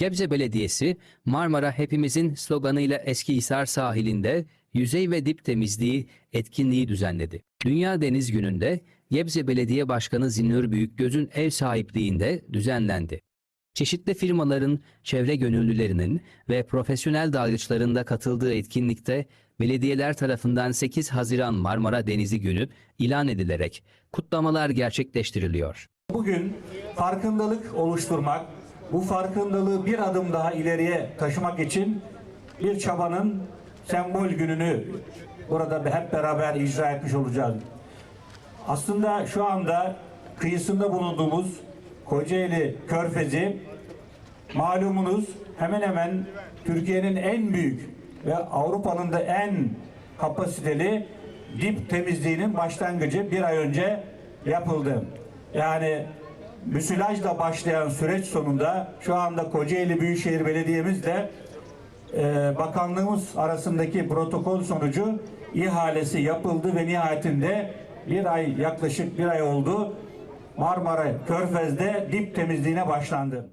Gebze Belediyesi Marmara Hepimizin sloganıyla Eskihisar sahilinde yüzey ve dip temizliği etkinliği düzenledi. Dünya Deniz Günü'nde Gebze Belediye Başkanı Zinnur Büyükgöz'ün ev sahipliğinde düzenlendi. Çeşitli firmaların, çevre gönüllülerinin ve profesyonel dalgıçların da katıldığı etkinlikte belediyeler tarafından 8 Haziran Marmara Denizi Günü ilan edilerek kutlamalar gerçekleştiriliyor. Bugün farkındalık oluşturmak, bu farkındalığı bir adım daha ileriye taşımak için bir çabanın sembol gününü burada hep beraber icra etmiş olacağız. Aslında şu anda kıyısında bulunduğumuz Kocaeli Körfezi malumunuz hemen hemen Türkiye'nin en büyük ve Avrupa'nın da en kapasiteli dip temizliğinin başlangıcı bir ay önce yapıldı. Yani müsilajla başlayan süreç sonunda şu anda Kocaeli Büyükşehir Belediye'miz de e, bakanlığımız arasındaki protokol sonucu ihalesi yapıldı ve nihayetinde bir ay yaklaşık bir ay oldu. Marmara Körfez'de dip temizliğine başlandı.